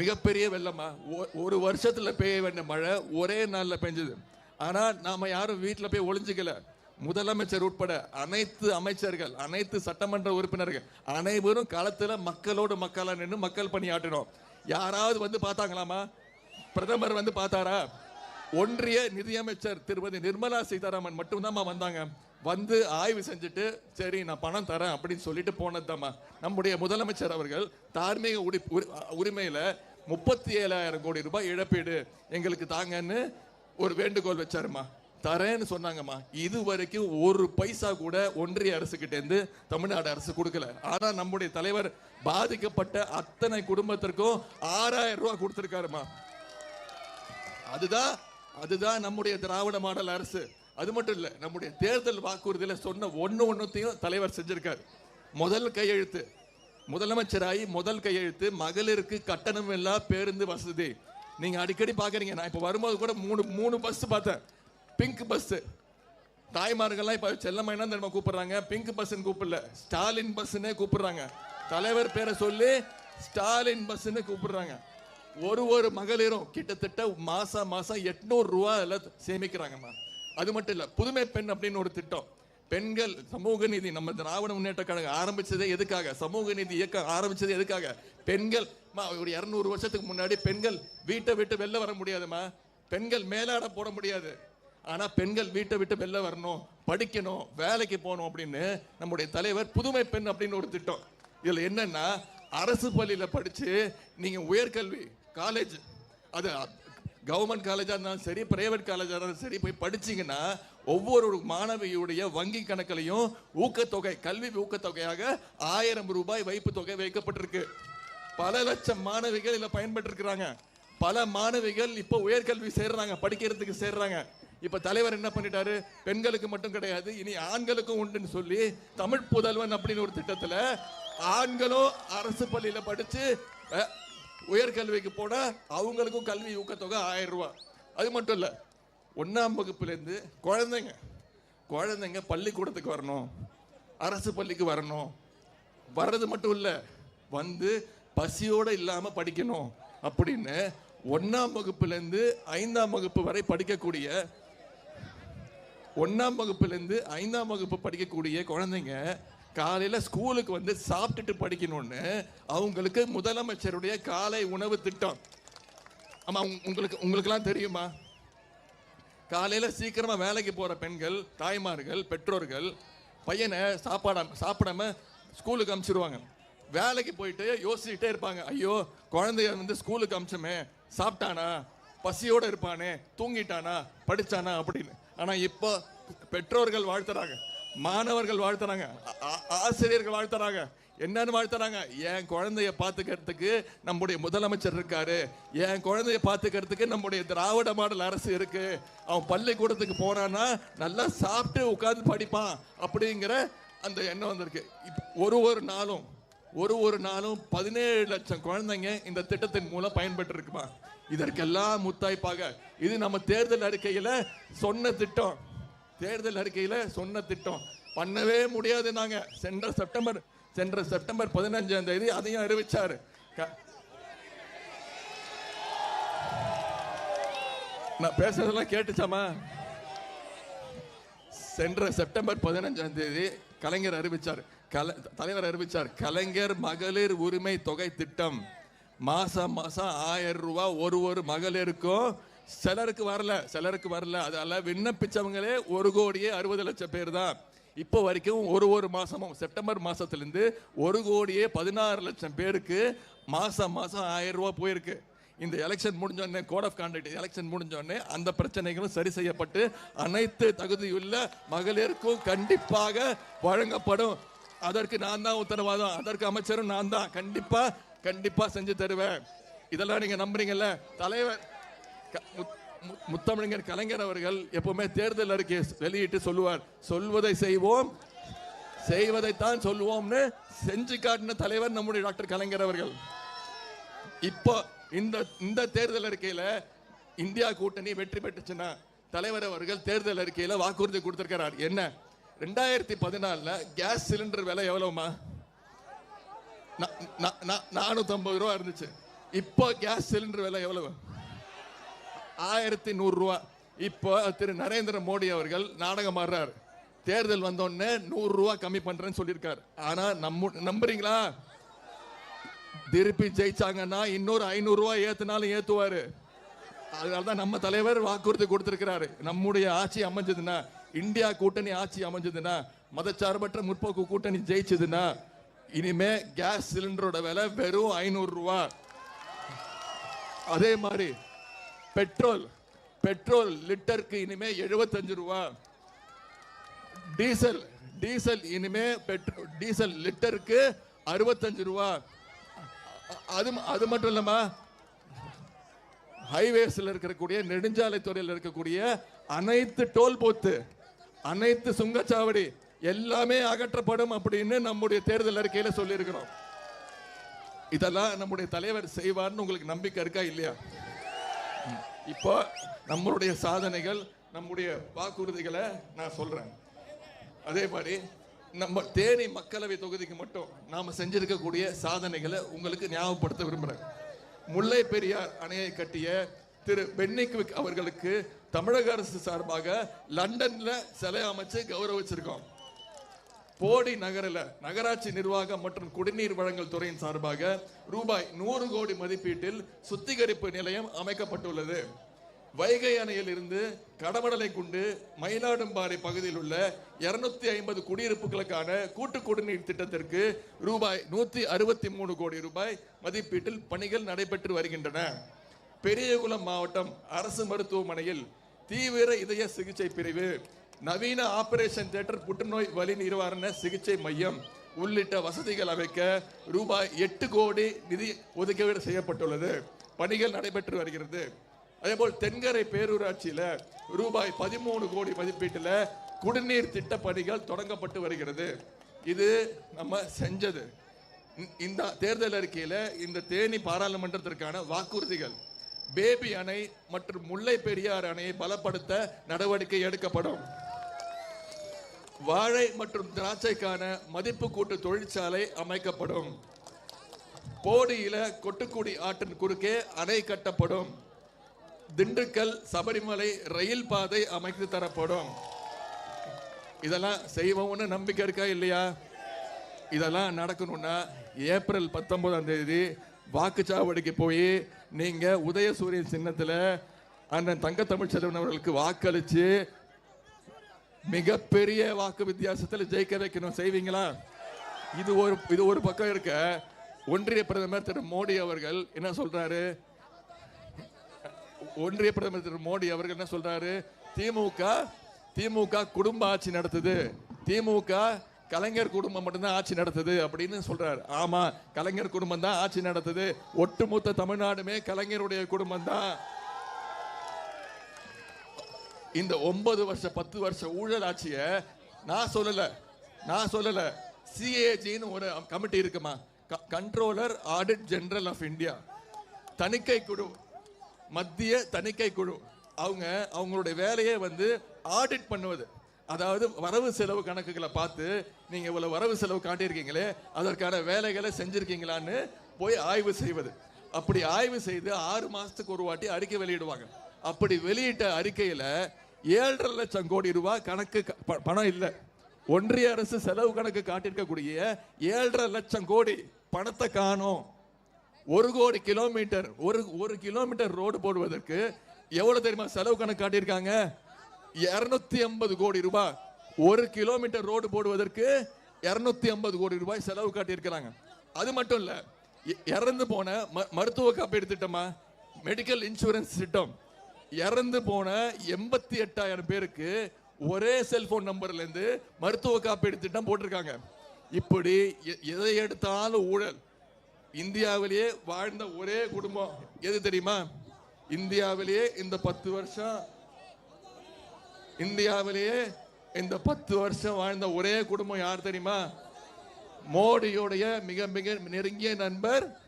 மிகப்பெரிய வெள்ளமா? ஒரு வருஷத்துல பெய்ய வேண்டிய மழை ஒரே நாள்ல பெஞ்சது. ஆனா நாம யாரும் வீட்டுல போய் ஒளிஞ்சுக்கல. முதலமைச்சர் உட்பட அனைத்து அமைச்சர்கள் அனைத்து சட்டமன்ற உறுப்பினர்கள் அனைவரும் களத்துல மக்களோடு மக்களா நின்று மக்கள் பணியாற்றினோம் யாராவது வந்து பார்த்தாங்களாமா? பிரதமர் வந்து பார்த்தாரா? ஒன்றிய நிதியமைச்சர் திருமதி நிர்மலா சீதாராமன் மட்டும்தாம்மா வந்தாங்க. வந்து ஆய்வு செஞ்சுட்டு சரி நான் பணம் தரேன் அப்படின்னு சொல்லிட்டு போனதுதாம்மா. நம்முடைய முதலமைச்சர் அவர்கள் தார்மீக உரி உரி- முப்பத்தி ஏழாயிரம் கோடி ரூபாய் இழப்பீடு எங்களுக்கு தாங்கன்னு ஒரு வேண்டுகோள் வச்சாருமா தரேன்னு சொன்னாங்கம்மா. இது வரைக்கும் ஒரு பைசா கூட ஒன்றிய அரசுக்கிட்டேருந்து தமிழ்நாடு அரசு கொடுக்கல. ஆனால் நம்முடைய தலைவர் பாதிக்கப்பட்ட அத்தனை குடும்பத்திற்கும் ஆறாயிரம் ரூபா கொடுத்துருக்காருமா அதுதான் அதுதான் நம்முடைய திராவிட மாடல் அரசு. அது மட்டும் இல்லை நம்முடைய தேர்தல் வாக்குறுதியில் சொன்ன ஒன்று ஒன்றுத்தையும் தலைவர் செஞ்சிருக்காரு. முதல் கையெழுத்து முதலமைச்சராகி முதல் கையெழுத்து மகளிருக்கு கட்டணம் இல்லா பேருந்து வசதி. நீங்கள் அடிக்கடி பார்க்குறீங்க நான் இப்போ வரும்போது கூட மூணு மூணு பஸ் பார்த்தேன். பிங்க் பஸ்ஸு தாய்மார்கள்லாம் இப்போ செல்லம்மா என்ன கூப்பிட்றாங்க? கூப்பிடுறாங்க பிங்க் பஸ்ன்னு கூப்பிடல ஸ்டாலின் பஸ்ஸுன்னே கூப்பிடுறாங்க. தலைவர் பேரை சொல்லி ஸ்டாலின் பஸ்ன்னு கூப்பிடுறாங்க. ஒரு ஒரு மகளிரும் கிட்டத்தட்ட மாதம் மாதம் எட்நூறு ரூபா அதில் சேமிக்கிறாங்கம்மா. அது மட்டும் இல்லை புதுமை பெண் அப்படின்னு ஒரு திட்டம். பெண்கள் சமூக நீதி நம்ம திராவிட முன்னேற்ற கழகம் ஆரம்பிச்சதே எதுக்காக? சமூக நீதி இயக்கம் ஆரம்பிச்சது எதுக்காக? பெண்கள் அம்மா, ஒரு இரநூறு வருஷத்துக்கு முன்னாடி பெண்கள் வீட்டை விட்டு வெளில வர முடியாதும்மா பெண்கள் மேலாட போட முடியாது. ஆனால் பெண்கள் வீட்டை விட்டு வெளில வரணும் படிக்கணும் வேலைக்கு போகணும் அப்படின்னு நம்முடைய தலைவர் புதுமை பெண் அப்படின்னு ஒரு திட்டம். இதில் என்னன்னா அரசு பள்ளியில் படித்து நீங்கள் உயர்கல்வி காலேஜ் அது கவர்மெண்ட் காலேஜாக இருந்தாலும் சரி பிரைவேட் காலேஜாக இருந்தாலும் சரி போய் படிச்சிங்கன்னா ஒவ்வொரு மாணவியுடைய வங்கி கணக்கிலையும் ஊக்கத்தொகை கல்வி ஊக்கத்தொகையாக ஆயிரம் ரூபாய் வைப்பு தொகை வைக்கப்பட்டிருக்கு. பல லட்சம் மாணவிகள் இதில் பயன்பெற்றிருக்கிறாங்க. பல மாணவிகள் இப்போ உயர்கல்வி சேர்றாங்க படிக்கிறதுக்கு சேர்றாங்க. இப்போ தலைவர் என்ன பண்ணிட்டாரு? பெண்களுக்கு மட்டும் கிடையாது இனி ஆண்களுக்கும் உண்டுன்னு சொல்லி தமிழ் புதல்வன் அப்படின்னு ஒரு திட்டத்தில் ஆண்களும் அரசு பள்ளியில் படித்து உயர்கல்விக்கு போனால் அவங்களுக்கும் கல்வி ஊக்கத்தொகை ஆயிரம் ரூபா. அது மட்டும் இல்லை ஒன்றாம் வகுப்புலேருந்து குழந்தைங்க குழந்தைங்க பள்ளிக்கூடத்துக்கு வரணும் அரசு பள்ளிக்கு வரணும். வர்றது மட்டும் இல்லை வந்து பசியோடு இல்லாமல் படிக்கணும் அப்படின்னு ஒன்றாம் வகுப்புலேருந்து ஐந்தாம் வகுப்பு வரை படிக்கக்கூடிய ஒன்றாம் வகுப்புலேருந்து ஐந்தாம் வகுப்பு படிக்கக்கூடிய குழந்தைங்க காலையில் ஸ்கூலுக்கு வந்து சாப்பிட்டுட்டு படிக்கணும்னு அவங்களுக்கு முதலமைச்சருடைய காலை உணவு திட்டம். ஆமாம் உங்களுக்கு உங்களுக்கெல்லாம் தெரியுமா? காலையில் சீக்கிரமாக வேலைக்கு போகிற பெண்கள் தாய்மார்கள் பெற்றோர்கள் பையனை சாப்பாடாம சாப்பிடாம ஸ்கூலுக்கு அனுப்பிச்சிருவாங்க வேலைக்கு போயிட்டு யோசிச்சுட்டே இருப்பாங்க. ஐயோ குழந்தைய வந்து ஸ்கூலுக்கு அமிச்சோமே சாப்பிட்டானா? பசியோடு இருப்பானே தூங்கிட்டானா? படித்தானா அப்படின்னு. ஆனால் இப்போ பெற்றோர்கள் வாழ்த்துறாங்க. மாணவர்கள் வாழ்த்துறாங்க. ஆ- ஆசிரியர்கள் வாழ்த்துறாங்க. என்னன்னு வாழ்த்துறாங்க. என் குழந்தைய பார்த்துக்கிறதுக்கு நம்முடைய முதலமைச்சர் இருக்காரு. என் குழந்தைய பார்த்துக்கிறதுக்கு நம்முடைய திராவிட மாடல் அரசு இருக்கு. அவன் பள்ளிக்கூடத்துக்கு போறான்னா நல்லா சாப்பிட்டு உட்காந்து படிப்பான் அப்படிங்கிற அந்த எண்ணம் வந்திருக்கு. ஒரு ஒரு நாளும் ஒரு ஒரு நாளும் பதினேழு லட்சம் குழந்தைங்க இந்த திட்டத்தின் மூலம் பயன்பெற்று இருக்குமா இதற்கெல்லாம் முத்தாய்ப்பாக. இது நம்ம தேர்தல் அறிக்கையில் சொன்ன திட்டம். தேர்தல் அறிக்கையில் சொன்ன திட்டம். பண்ணவே முடியாது நாங்க. சென்ற செப்டம்பர் சென்ற செப்டம்பர் பதினஞ்சாம் தேதி அதையும் அறிவிச்சார். க- நான் பேசுறதெல்லாம் கேட்டுச்சாமா சென்ற செப்டம்பர் பதினஞ்சாம் தேதி கலைஞர் அறிவிச்சார். கல தலைவர் அறிவிச்சார். கலைஞர் மகளிர் உரிமை தொகை திட்டம். மாசம் மாசம் ஆயிரம் ரூபாய் ஒரு ஒரு மகளிருக்கும் சிலருக்கு வரல சிலருக்கு வரல. அதெல்லாம் விண்ணப்பிச்சவங்களே ஒரு கோடியே அறுபது லட்சம் பேர் தான். இப்போ வரைக்கும் ஒரு ஒரு மாதமும் செப்டம்பர் மாதத்துலேருந்து ஒரு கோடியே பதினாறு லட்சம் பேருக்கு மாதம் மாதம் ஆயிரம் ரூபா போயிருக்கு. இந்த எலெக்ஷன் முடிஞ்சோடனே கோட் ஆஃப் கான்டக்ட் எலெக்ஷன் முடிஞ்சோடனே அந்த பிரச்சனைகளும் சரி செய்யப்பட்டு அனைத்து தகுதியுள்ள மகளிருக்கும் கண்டிப்பாக வழங்கப்படும். அதற்கு நான் தான் உத்தரவாதம் அதற்கு அமைச்சரும் நான் தான். கண்டிப்பாக கண்டிப்பாக செஞ்சு தருவேன். இதெல்லாம் நீங்கள் நம்புறீங்கல்ல? தலைவர் முத்- மு- முத்தமிழர் கலைஞர் அவர்கள் எப்பவுமே தேர்தல் அறிக்கை வெளியிட்டு சொல்லுவார். சொல்வதை செய்வோம். செய்வதைத்தான் சொல்லுவோம்னு செஞ்சு காட்டின தலைவர் நம்முடைய டாக்டர் கலைஞர் அவர்கள். இப்போ இந்த இந்த தேர்தல் அறிக்கையில இந்தியா கூட்டணி வெற்றி பெற்றுச்சுன்னா தலைவர் அவர்கள் தேர்தல் அறிக்கையில வாக்குறுதி கொடுத்திருக்கிறார். என்ன? ரெண்டாயிரத்தி பதினாலில் கேஸ் சிலிண்டர் விலை எவ்வளவுமா? நானூத்தி ஐம்பது ரூபா இருந்துச்சு. இப்போ கேஸ் சிலிண்டர் விலை எவ்வளவு? ஆயிரத்தி நூறுரூவா இப்போ திரு நரேந்திர மோடி அவர்கள் நாடகம் ஆடுறார். தேர்தல் வந்தோடனே நூறுரூவா கம்மி பண்ணுறேன்னு சொல்லியிருக்கார். ஆனால் நம்ம நம்புறீங்களா? திருப்பி ஜெயிச்சாங்கன்னா இன்னொரு ஐநூறுரூவா ஏற்றுனாலும் ஏற்றுவார் அதனால தான் நம்ம தலைவர் வாக்குறுதி கொடுத்துருக்கிறாரு. நம்முடைய ஆட்சி அமைஞ்சதுன்னா இந்தியா கூட்டணி ஆட்சி அமைஞ்சதுன்னா மதச்சார்பற்ற முற்போக்கு கூட்டணி ஜெயிச்சதுன்னா இனிமே கேஸ் சிலிண்டரோட விலை வெறும் ஐநூறுரூவா அதே மாதிரி பெட்ரோல் பெட்ரோல் லிட்டருக்கு இனிமே 75 ரூபா. டீசல் டீசல் இனிமே பெட்ரோல் டீசல் லிட்டருக்கு அறுபத்தஞ்சு ரூபா. அது அது மட்டும் இல்லாம ஹைவேஸ்ல இருக்கக்கூடிய நெடுஞ்சாலை துறையில் இருக்கக்கூடிய அனைத்து டோல் பூத்து அனைத்து சுங்கச்சாவடி எல்லாமே அகற்றப்படும் அப்படின்னு நம்முடைய தேர்தல் அறிக்கையில் சொல்லியிருக்கிறோம். இதெல்லாம் நம்முடைய தலைவர் செய்வார்னு உங்களுக்கு நம்பிக்கை இருக்கா இல்லையா? இப்போ நம்மளுடைய சாதனைகள் நம்முடைய வாக்குறுதிகளை நான் சொல்கிறேன் அதே மாதிரி நம்ம தேனி மக்களவை தொகுதிக்கு மட்டும் நாம் செஞ்சிருக்கக்கூடிய சாதனைகளை உங்களுக்கு ஞாபகப்படுத்த விரும்புகிறேன் முல்லை பெரியார் அணையை கட்டிய திரு பென்னிக்விக் அவர்களுக்கு தமிழக அரசு சார்பாக லண்டனில் சிலை அமைச்சு கௌரவிச்சிருக்கோம். போடி நகரில் நகராட்சி நிர்வாகம் மற்றும் குடிநீர் வழங்கல் துறையின் சார்பாக ரூபாய் நூறு கோடி மதிப்பீட்டில் சுத்திகரிப்பு நிலையம் அமைக்கப்பட்டுள்ளது. வைகை அணையில் இருந்து கடமடலை குண்டு மயிலாடும்பாறை பகுதியில் உள்ள இருநூத்தி ஐம்பது குடியிருப்புகளுக்கான கூட்டு குடிநீர் திட்டத்திற்கு ரூபாய் நூத்தி அறுபத்தி மூணு கோடி ரூபாய் மதிப்பீட்டில் பணிகள் நடைபெற்று வருகின்றன. பெரியகுளம் மாவட்டம் அரசு மருத்துவமனையில் தீவிர இதய சிகிச்சை பிரிவு நவீன ஆபரேஷன் தியேட்டர் புற்றுநோய் வலி நிவாரண சிகிச்சை மையம் உள்ளிட்ட வசதிகள் அமைக்க ரூபாய் எட்டு கோடி நிதி ஒதுக்கீடு செய்யப்பட்டுள்ளது. பணிகள் நடைபெற்று வருகிறது. அதேபோல் தென்கரை பேரூராட்சியில ரூபாய் பதிமூணு கோடி மதிப்பீட்டில் குடிநீர் திட்ட பணிகள் தொடங்கப்பட்டு வருகிறது. இது நம்ம செஞ்சது. இந்த- இந்த தேர்தல் அறிக்கையில இந்த தேனி பாராளுமன்றத்திற்கான வாக்குறுதிகள் பேபி அணை மற்றும் முல்லை பெரியார் அணையை பலப்படுத்த நடவடிக்கை எடுக்கப்படும். வாழை மற்றும் திராட்சைக்கான மதிப்பு கூட்டு தொழிற்சாலை அமைக்கப்படும். போடியில கொட்டுக்குடி ஆற்றின் குறுக்கே அணை கட்டப்படும். திண்டுக்கல் சபரிமலை ரயில் பாதை அமைத்து தரப்படும். இதெல்லாம் செய்வோம்னு நம்பிக்கை இருக்கா இல்லையா? இதெல்லாம் நடக்கணும்னா ஏப்ரல் பத்தொன்பதாம் தேதி வாக்குச்சாவடிக்கு போய் நீங்க உதயசூரியன் சின்னத்தில் அண்ணன் தங்க தமிழ்ச்செல்வன் அவர்களுக்கு வாக்களிச்சு மிகப்பெரிய வாக்கு வித்தியாசத்தில் ஜெயிக்க வைக்கணும். செய்வீங்களா? இது ஒரு இது ஒரு பக்கம் இருக்க. ஒன்றிய பிரதமர் திரு மோடி அவர்கள் என்ன சொல்றாரு? ஒன்றிய பிரதமர் திரு மோடி அவர்கள் என்ன சொல்றாரு? திமுக திமுக குடும்ப ஆட்சி நடத்துது. திமுக கலைஞர் குடும்பம் மட்டும்தான் ஆட்சி நடத்துது அப்படின்னு சொல்றாரு. ஆமா கலைஞர் குடும்பம் தான் ஆட்சி நடத்துது. ஒட்டுமொத்த தமிழ்நாடுமே கலைஞருடைய குடும்பம் தான். இந்த ஒன்பது வருஷ பத்து வருஷ ஊழல் ஆட்சிய நான் சொல்லல. நான் சொல்லல. சிஏஜின்னு ஒரு கமிட்டி இருக்குமா? Controller audit general of India தணிக்கை குழு மத்திய தணிக்கை குழு. அவங்க அவங்களுடைய வேலையே வந்து ஆடிட் பண்ணுவது. அதாவது வரவு செலவு கணக்குகளை பார்த்து நீங்க இவ்வளவு வரவு செலவு காட்டியிருக்கீங்களே அதற்கான வேலைகளை செஞ்சிருக்கீங்களான்னு போய் ஆய்வு செய்வது. அப்படி ஆய்வு செய்து ஆறு மாசத்துக்கு ஒரு வாட்டி அறிக்கை வெளியிடுவாங்க. அப்படி வெளியிட்ட அறிக்கையில ஏழரை லட்சம் கோடி ரூபாய் கணக்கு க- ப- பணம் இல்லை. ஒன்றிய அரசு செலவு கணக்கு காட்டியிருக்கக்கூடிய ஏழரை லட்சம் கோடி பணத்தை காணும். ஒரு கோடி கிலோமீட்டர் ஒரு ஒரு கிலோமீட்டர் ரோடு போடுவதற்கு எவ்வளவு தெரியுமா செலவு கணக்கு காட்டியிருக்காங்க? இருநூத்தி ஐம்பது கோடி ரூபாய். ஒரு கிலோமீட்டர் ரோடு போடுவதற்கு இருநூத்தி ஐம்பது கோடி ரூபாய் செலவு காட்டியிருக்கிறாங்க. அது மட்டும் இல்லை இறந்து போன ம- மருத்துவ காப்பீடு திட்டமா? மெடிக்கல் இன்சூரன்ஸ் திட்டம். இறந்து போன எண்பத்தி எட்டாயிரம் பேருக்கு ஒரே செல்போன் நம்பர்ல இருந்து மருத்துவ காப்பீடு திட்டம் போட்டிருக்காங்க. இப்படி எ- எதை எடுத்தாலும் ஊழல். இந்தியாவிலேயே வாழ்ந்த ஒரே குடும்பம் எது தெரியுமா? இந்தியாவிலேயே இந்த பத்து வருஷம் இந்தியாவிலேயே இந்த பத்து வருஷம் வாழ்ந்த ஒரே குடும்பம் யார் தெரியுமா? மோடியுடைய மிக மிக நெருங்கிய நண்பர்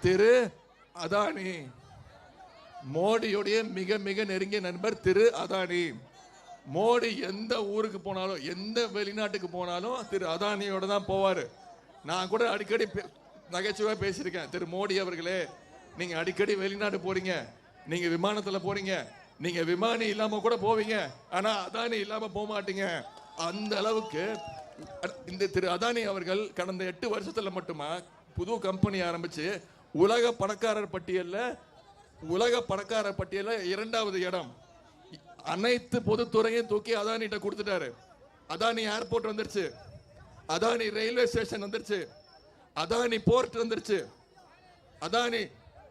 திரு அதானி. மோடியுடைய மிக மிக நெருங்கிய நண்பர் திரு அதானி. மோடி எந்த ஊருக்கு போனாலும் எந்த வெளிநாட்டுக்கு போனாலும் திரு அதானியோட தான் போவார். நான் கூட அடிக்கடி பே- பேசியிருக்கேன். திரு மோடி அவர்களே நீங்கள் அடிக்கடி வெளிநாடு போகிறீங்க நீங்கள் விமானத்தில் போகிறீங்க நீங்கள் விமானி இல்லாமல் கூட போவீங்க. ஆனால் அதானி இல்லாமல் போக மாட்டீங்க அந்த அளவுக்கு இந்த திரு அதானி அவர்கள் கடந்த எட்டு வருஷத்தில் மட்டுமா புது கம்பெனி ஆரம்பித்து உலக பணக்காரர் பட்டியலில் உலக பணக்காரர் பட்டியலில் இரண்டாவது இடம். அனைத்து பொதுத்துறையும் தூக்கி அதானிட்ட கொடுத்துட்டாரு. அதானி ஏர்போர்ட் வந்துருச்சு. அதானி ரயில்வே ஸ்டேஷன் வந்துருச்சு. அதானி போர்ட் வந்துருச்சு. அதானி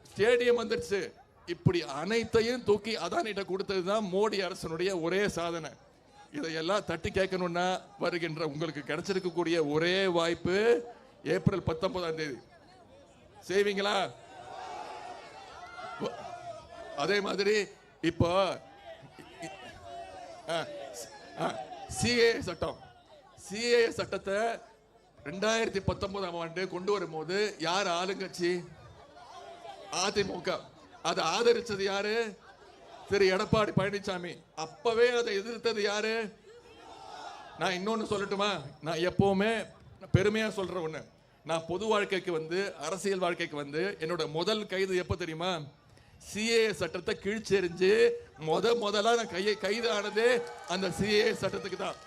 ஸ்டேடியம் வந்துருச்சு. இப்படி அனைத்தையும் தூக்கி அதானிட்ட கொடுத்தது தான் மோடி அரசனுடைய ஒரே சாதனை. இதையெல்லாம் தட்டி கேட்கணும்னா வருகின்ற உங்களுக்கு கிடைச்சிருக்கக்கூடிய ஒரே வாய்ப்பு ஏப்ரல் பத்தொன்பதாம் தேதி. செய்வீங்களா? அதே மாதிரி இப்போ சிஏ சட்டம். சிஏ சட்டத்தை ரெண்டாயிரத்தி பத்தொன்பதாம் ஆண்டு கொண்டு வரும்போது யார் ஆளுங்கட்சி? அதிமுக. அதை ஆதரிச்சது யாரு? திரு எடப்பாடி பழனிசாமி. அப்பவே அதை எதிர்த்தது யாரு? நான் இன்னொன்னு சொல்லட்டுமா? நான் எப்பவுமே பெருமையா சொல்ற ஒண்ணு. நான் பொது வாழ்க்கைக்கு வந்து அரசியல் வாழ்க்கைக்கு வந்து என்னோட முதல் கைது எப்போ தெரியுமா? சிஏ சட்டத்தை கிழிச்செறிஞ்சு முத முதலாக நான் கையை கைது ஆனதே அந்த சிஏ சட்டத்துக்கு தான்.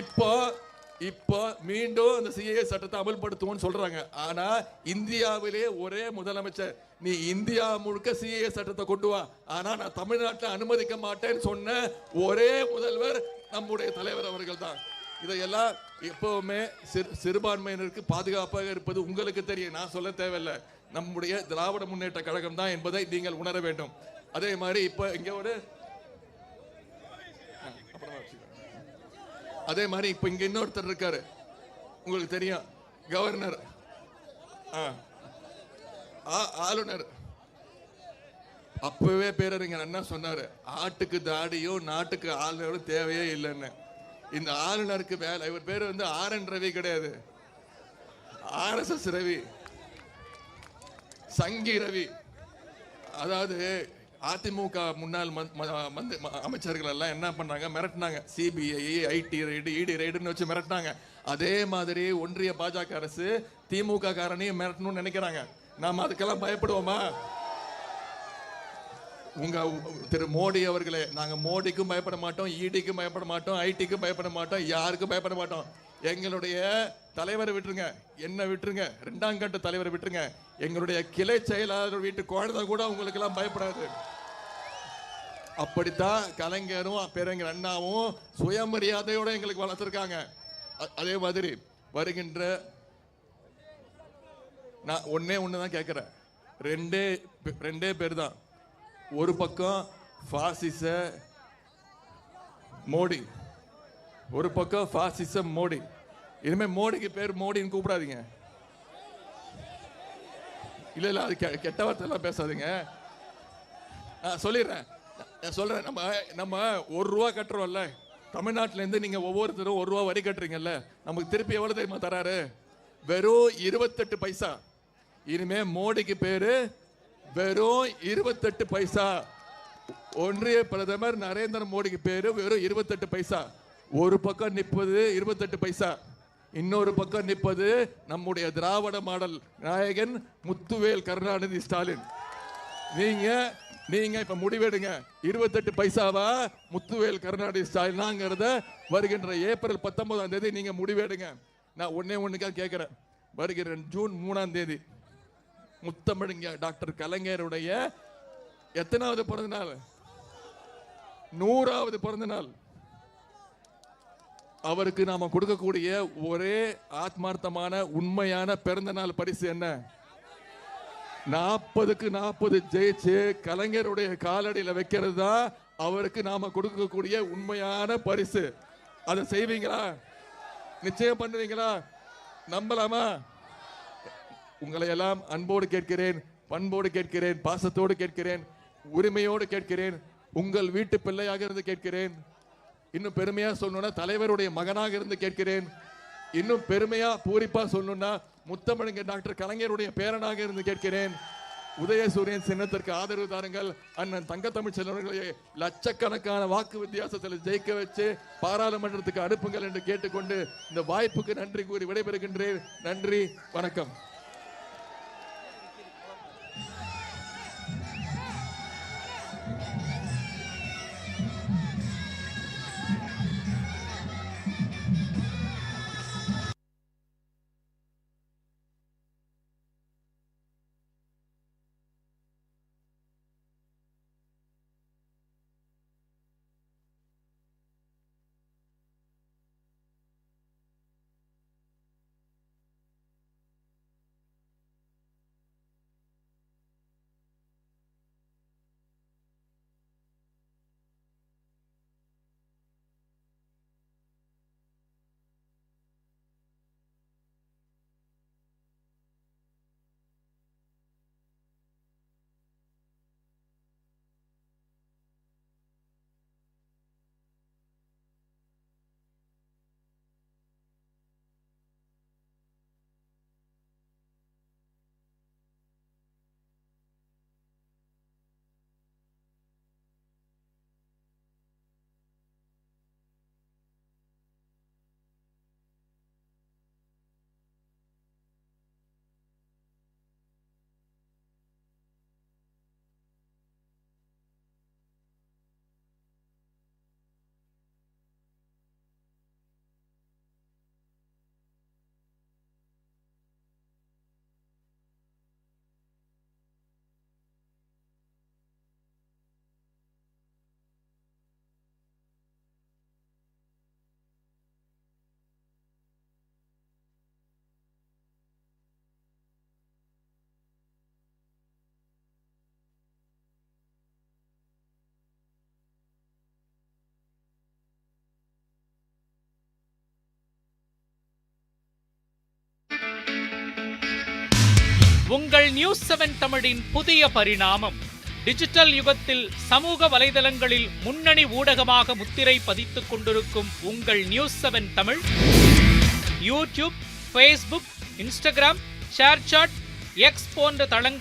இப்போ இப்போ மீண்டும் அந்த சிஏ சட்டத்தை அமல்படுத்துவோம்னு சொல்றாங்க. ஆனா இந்தியாவிலே ஒரே முதலமைச்சர். நீ இந்தியா முழுக்க சிஏ சட்டத்தை கொண்டு வா. ஆனா நான் தமிழ்நாட்டில் அனுமதிக்க மாட்டேன்னு சொன்ன ஒரே முதல்வர் நம்முடைய தலைவர் அவர்கள் தான். இதையெல்லாம் எப்பவுமே சிறு சிறுபான்மையினருக்கு பாதுகாப்பாக இருப்பது உங்களுக்கு தெரியும். நான் சொல்ல தேவையில்லை. நம்முடைய திராவிட முன்னேற்ற கழகம் தான் என்பதை நீங்கள் உணர வேண்டும். அதே மாதிரி இப்போ இங்கே ஒரு அதே மாதிரி இப்போ இங்கே இன்னொருத்தர் இருக்காரு. உங்களுக்கு தெரியும். கவர்னர். ஆ. ஆ- ஆளுநர். அப்பவே பேரறிஞர் அண்ணா சொன்னாரு. ஆட்டுக்கு தாடியும் நாட்டுக்கு ஆளுநரும் தேவையே இல்லைன்னு. இந்த ஆளுநருக்கு வேலை. இவர் பேர் வந்து ஆர் என் ரவி கிடையாது. ஆர்எஸ்எஸ் ரவி. சங்கி ரவி. அதாவது அதிமுக முன்னாள் ம- அமைச்சர்கள் எல்லாம் என்ன பண்ணாங்க மிரட்டினாங்க. சிபிஐ ஐடி ரைடு இடி ரைடுன்னு வச்சு மிரட்டினாங்க. அதே மாதிரி ஒன்றிய பாஜக அரசு திமுக காரனையும் மிரட்டணும்னு நினைக்கிறாங்க. நாம் அதுக்கெல்லாம் பயப்படுவோமா? உங்க திரு மோடி அவர்களே நாங்க மோடிக்கும் பயப்பட மாட்டோம் இடிக்கும் பயப்பட மாட்டோம் ஐடிக்கும் பயப்பட மாட்டோம் யாருக்கும் பயப்பட மாட்டோம். எங்களுடைய தலைவரை விட்டுருங்க என்ன விட்டுருங்க ரெண்டாம் கட்ட தலைவரை விட்டுருங்க. எங்களுடைய கிளை செயலாளர் வீட்டு குழந்தை கூட உங்களுக்கு எல்லாம் பயப்படாது. அப்படித்தான் கலைஞரும் பேரறிஞர் அண்ணாவும் சுயமரியாதையோட எங்களுக்கு வளர்த்துருக்காங்க. அதே மாதிரி வருகின்ற நான் ஒன்னே ஒன்று தான் கேட்குறேன். ரெண்டே பே- ரெண்டே பேர் தான் ஒரு பக்கம் ஃபாசிச மோடி ஒரு பக்கம் ஃபாசிச மோடி. இனிமேல் மோடிக்கு பேர் மோடின்னு கூப்பிடாதீங்க. இல்லை இல்லை அது கெ- கெட்ட வார்த்தைலாம் பேசாதீங்க. நான் சொல்லிடுறேன். நான் நம்ம நம்ம ஒரு ரூபா கட்டுறோம்ல. தமிழ்நாட்டிலேருந்து நீங்கள் ஒவ்வொருத்தரும் ஒரு ரூபா வரி கட்டுறீங்கல்ல. நமக்கு திருப்பி எவ்வளோ தெரியுமா தராரு? வெறும் இருபத்தெட்டு பைசா. இனிமேல் மோடிக்கு பேர் வெறும் இருபத்தெட்டு பைசா. ஒன்றிய பிரதமர் நரேந்திர மோடிக்கு பேரு வெறும் இருபத்தெட்டு பைசா. ஒரு பக்கம் நிற்பது இருபத்தெட்டு பைசா. இன்னொரு பக்கம் நிற்பது நம்முடைய திராவிட மாடல் நாயகன் முத்துவேல் கருணாநிதி ஸ்டாலின். நீங்க நீங்க இப்ப முடிவெடுங்க. இருபத்தெட்டு பைசாவா முத்துவேல் கருணாநிதி ஸ்டாலினாங்கிறத வருகின்ற ஏப்ரல் பத்தொன்பதாம் தேதி நீங்க முடிவெடுங்க. நான் ஒன்னே ஒன்றுக்காக கேட்கிறேன் வருகிற ஜூன் மூணாம் தேதி. முத்தமிழுங்க டாக்டர் கலைஞருடைய எத்தனாவது பிறந்த நாள் நூறாவது பிறந்த நாள் அவருக்கு நாம கொடுக்கக்கூடிய ஒரே ஆத்மார்த்தமான உண்மையான பிறந்த நாள் பரிசு என்ன? நாற்பதுக்கு நாற்பது ஜெயிச்சு கலைஞருடைய காலடியில் வைக்கிறது தான் அவருக்கு நாம கொடுக்கக்கூடிய உண்மையான பரிசு. அதை செய்வீங்களா? நிச்சயம் பண்ணுவீங்களா? நம்பலாமா? உங்களை எல்லாம் அன்போடு கேட்கிறேன் பண்போடு கேட்கிறேன் பாசத்தோடு கேட்கிறேன் உரிமையோடு கேட்கிறேன் உங்கள் வீட்டு பிள்ளையாக இருந்து கேட்கிறேன். இன்னும் பெருமையா சொல்லணும்னா தலைவருடைய மகனாக இருந்து கேட்கிறேன். இன்னும் பெருமையா பூரிப்பா சொல்லணும்னா முத்தமிழங்க டாக்டர் கலைஞருடைய பேரனாக இருந்து கேட்கிறேன். உதயசூரியன் சின்னத்திற்கு ஆதரவு தாருங்கள். அண்ணன் தங்கத்தமிழ் செல்வர்களை லட்சக்கணக்கான வாக்கு வித்தியாசத்தில் ஜெயிக்க வச்சு பாராளுமன்றத்துக்கு அனுப்புங்கள் என்று கேட்டுக்கொண்டு இந்த வாய்ப்புக்கு நன்றி கூறி விடைபெறுகின்றேன். நன்றி வணக்கம். உங்கள் நியூஸ் செவன் தமிழின் புதிய பரிணாமம். டிஜிட்டல் யுகத்தில் சமூக வலைதளங்களில் முன்னணி ஊடகமாக முத்திரை பதித்துக் கொண்டிருக்கும் உங்கள் news seven Tamil. YouTube Facebook Instagram ShareChat X போன்ற தளங்கள்